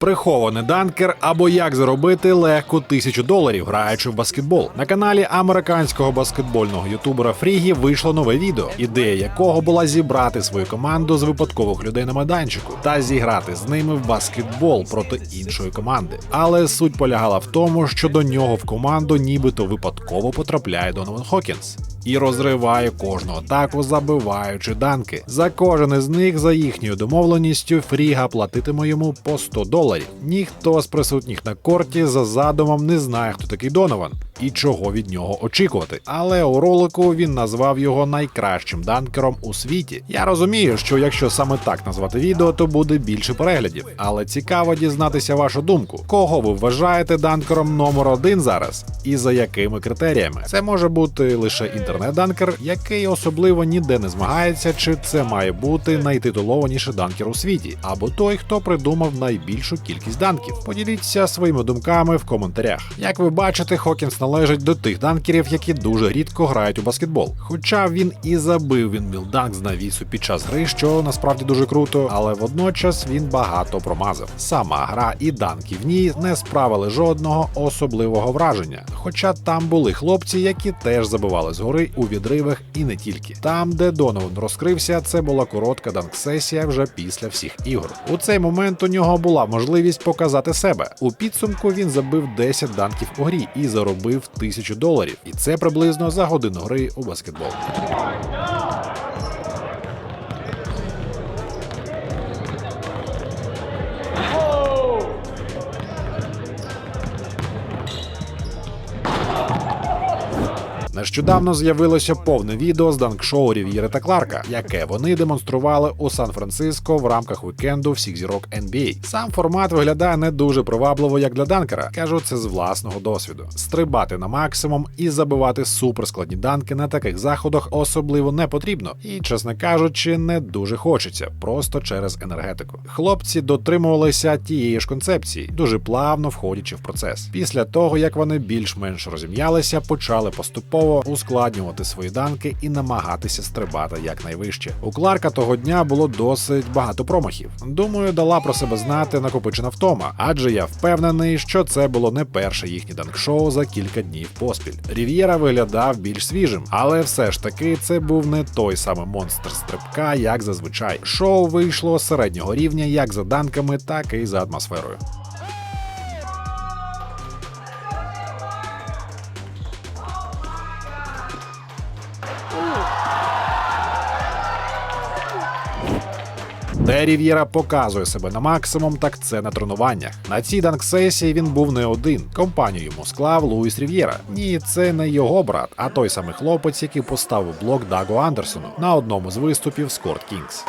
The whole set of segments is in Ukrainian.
Прихований данкер або як заробити легко тисячу доларів, граючи в баскетбол. На каналі американського баскетбольного ютубера Фрігі вийшло нове відео, ідея якого була зібрати свою команду з випадкових людей на майданчику та зіграти з ними в баскетбол проти іншої команди. Але суть полягала в тому, що до нього в команду нібито випадково потрапляє Донован Хокінс. І розриває кожну атаку, забиваючи данки. За кожен із них, за їхньою домовленістю, Фріга платитиме йому по 100 доларів. Ніхто з присутніх на корті за задумом не знає, хто такий Донован і чого від нього очікувати. Але у ролику він назвав його найкращим данкером у світі. Я розумію, що якщо саме так назвати відео, то буде більше переглядів. Але цікаво дізнатися вашу думку. Кого ви вважаєте данкером номер один зараз? І за якими критеріями? Це може бути лише інтернет-данкер, який особливо ніде не змагається, чи це має бути найтитулованіший данкер у світі, або той, хто придумав найбільшу кількість данків. Поділіться своїми думками в коментарях. Як ви бачите, Хокінс належить до тих данкерів, які дуже рідко грають у баскетбол. Хоча він і забив він мілданк з навісу під час гри, що насправді дуже круто, але водночас він багато промазав. Сама гра і данки в ній не справили жодного особливого враження. Хоча там були хлопці, які теж забивали з гори у відривах і не тільки. Там, де Донован розкрився, це була коротка данк-сесія вже після всіх ігор. У цей момент у нього була можливість показати себе. У підсумку він забив 10 данків у грі і заробив тисячу доларів. І це приблизно за годину гри у баскетбол. Нещодавно з'явилося повне відео з данк-шоу Рів'єри та Кларка, яке вони демонстрували у Сан-Франциско в рамках вікенду всіх зірок NBA. Сам формат виглядає не дуже привабливо, як для данкера. Кажу це з власного досвіду. Стрибати на максимум і забивати суперскладні данки на таких заходах особливо не потрібно. І, чесно кажучи, не дуже хочеться, просто через енергетику. Хлопці дотримувалися тієї ж концепції, дуже плавно входячи в процес. Після того, як вони більш-менш розім'ялися, почали поступово ускладнювати свої данки і намагатися стрибати якнайвище. У Кларка того дня було досить багато промахів. Думаю, дала про себе знати накопичена втома, адже я впевнений, що це було не перше їхнє данк-шоу за кілька днів поспіль. Рів'єра виглядав більш свіжим, але все ж таки це був не той самий монстр стрибка, як зазвичай. Шоу вийшло середнього рівня як за данками, так і за атмосферою. Де Рів'єра показує себе на максимум, так це на тренуваннях. На цій данк-сесії він був не один. Компанію йому склав Луїс Рів'єра. Ні, це не його брат, а той самий хлопець, який поставив блок Дагу Андерсону на одному з виступів з Корт Кінгс.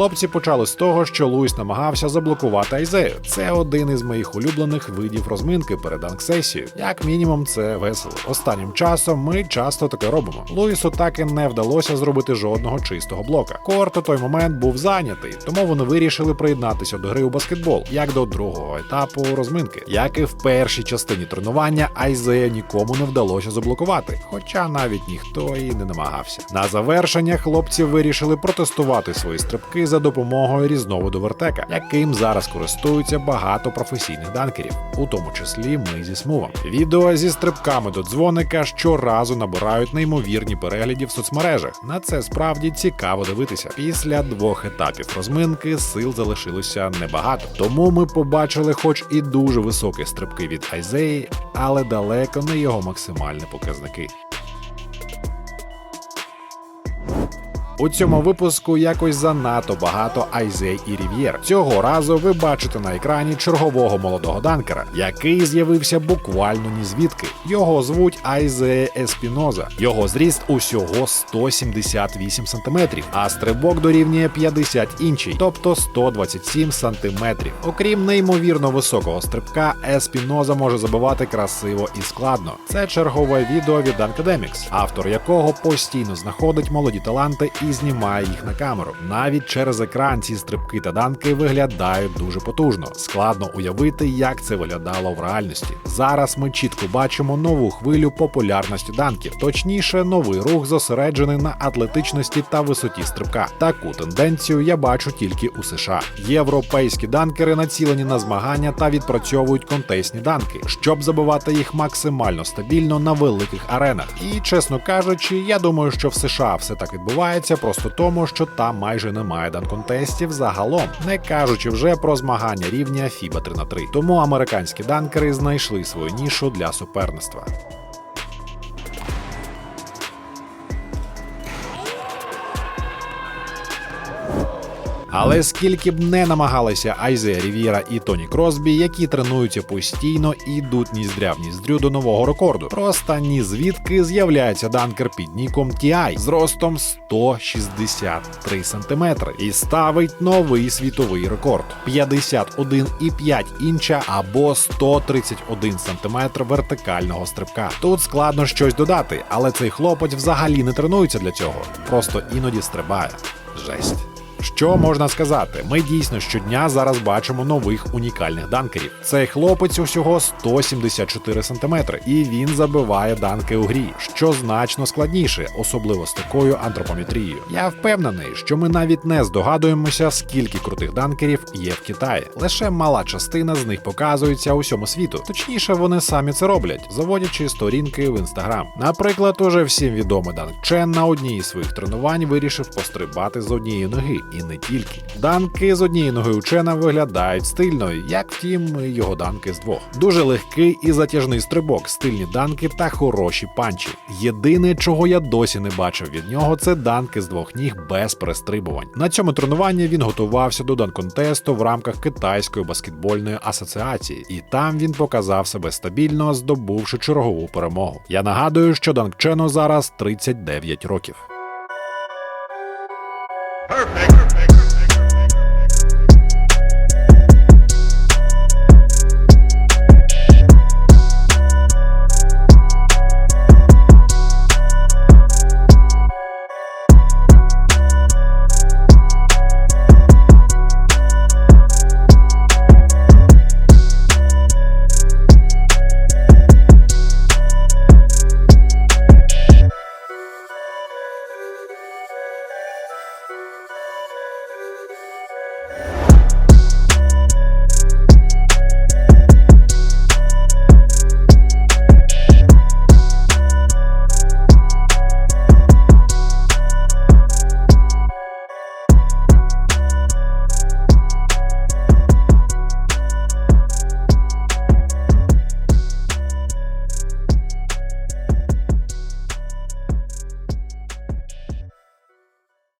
Хлопці почали з того, що Луїс намагався заблокувати Айзею. Це один із моїх улюблених видів розминки перед данк-сесією. Як мінімум, це весело. Останнім часом ми часто таке робимо. Луїсу так і не вдалося зробити жодного чистого блока. Корт у той момент був зайнятий, тому вони вирішили приєднатися до гри у баскетбол, як до другого етапу розминки. Як і в першій частині тренування, Айзея нікому не вдалося заблокувати, хоча навіть ніхто і не намагався. На завершення хлопці вирішили протестувати свої стрибки за допомогою різновиду вертека, яким зараз користуються багато професійних данкерів, у тому числі ми зі смувом. Відео зі стрибками до дзвоника щоразу набирають неймовірні перегляди в соцмережах. На це справді цікаво дивитися. Після двох етапів розминки сил залишилося небагато. Тому ми побачили, хоч і дуже високі стрибки від Айзеї, але далеко не його максимальні показники. У цьому випуску якось занадто багато Айзей і Рів'єр. Цього разу ви бачите на екрані чергового молодого данкера, який з'явився буквально ні звідки. Його звуть Айзе Еспіноза. Його зріст усього 178 см, а стрибок дорівнює 50 інчей, тобто 127 см. Окрім неймовірно високого стрибка, Еспіноза може забивати красиво і складно. Це чергове відео від Данкадемікс, автор якого постійно знаходить молоді таланти і знімає їх на камеру. Навіть через екран ці стрибки та данки виглядають дуже потужно. Складно уявити, як це виглядало в реальності. Зараз ми чітко бачимо нову хвилю популярності данків, точніше, новий рух зосереджений на атлетичності та висоті стрибка. Таку тенденцію я бачу тільки у США. Європейські данкери націлені на змагання та відпрацьовують контестні данки, щоб забивати їх максимально стабільно на великих аренах. І чесно кажучи, я думаю, що в США все так відбувається просто тому, що там майже немає данконтестів загалом, не кажучи вже про змагання рівня FIBA 3 на 3 Тому американські данкери знайшли свою нішу для суперництва. Але скільки б не намагалися Айзе Рівіра і Тоні Кросбі, які тренуються постійно і йдуть ніздря в ніздрю до нового рекорду. Просто ні звідки з'являється данкер під ніком TI з ростом 163 см і ставить новий світовий рекорд 51,5 інча або 131 см вертикального стрибка. Тут складно щось додати, але цей хлопець взагалі не тренується для цього, просто іноді стрибає. Жесть. Що можна сказати? Ми дійсно щодня зараз бачимо нових унікальних данкерів. Цей хлопець усього 174 см, і він забиває данки у грі, що значно складніше, особливо з такою антропометрією. Я впевнений, що ми навіть не здогадуємося, скільки крутих данкерів є в Китаї. Лише мала частина з них показується усьому світу. Точніше, вони самі це роблять, заводячи сторінки в інстаграм. Наприклад, уже всім відомий Данк Чен на одній із своїх тренувань вирішив пострибати з однієї ноги, і не тільки. Данки з однієї ноги у Чена виглядають стильно, як втім його данки з двох. Дуже легкий і затяжний стрибок, стильні данки та хороші панчі. Єдине, чого я досі не бачив від нього, це данки з двох ніг без перестрибувань. На цьому тренуванні він готувався до данконтесту в рамках китайської баскетбольної асоціації, і там він показав себе стабільно, здобувши чергову перемогу. Я нагадую, що Данк Чену зараз 39 років. Perfect.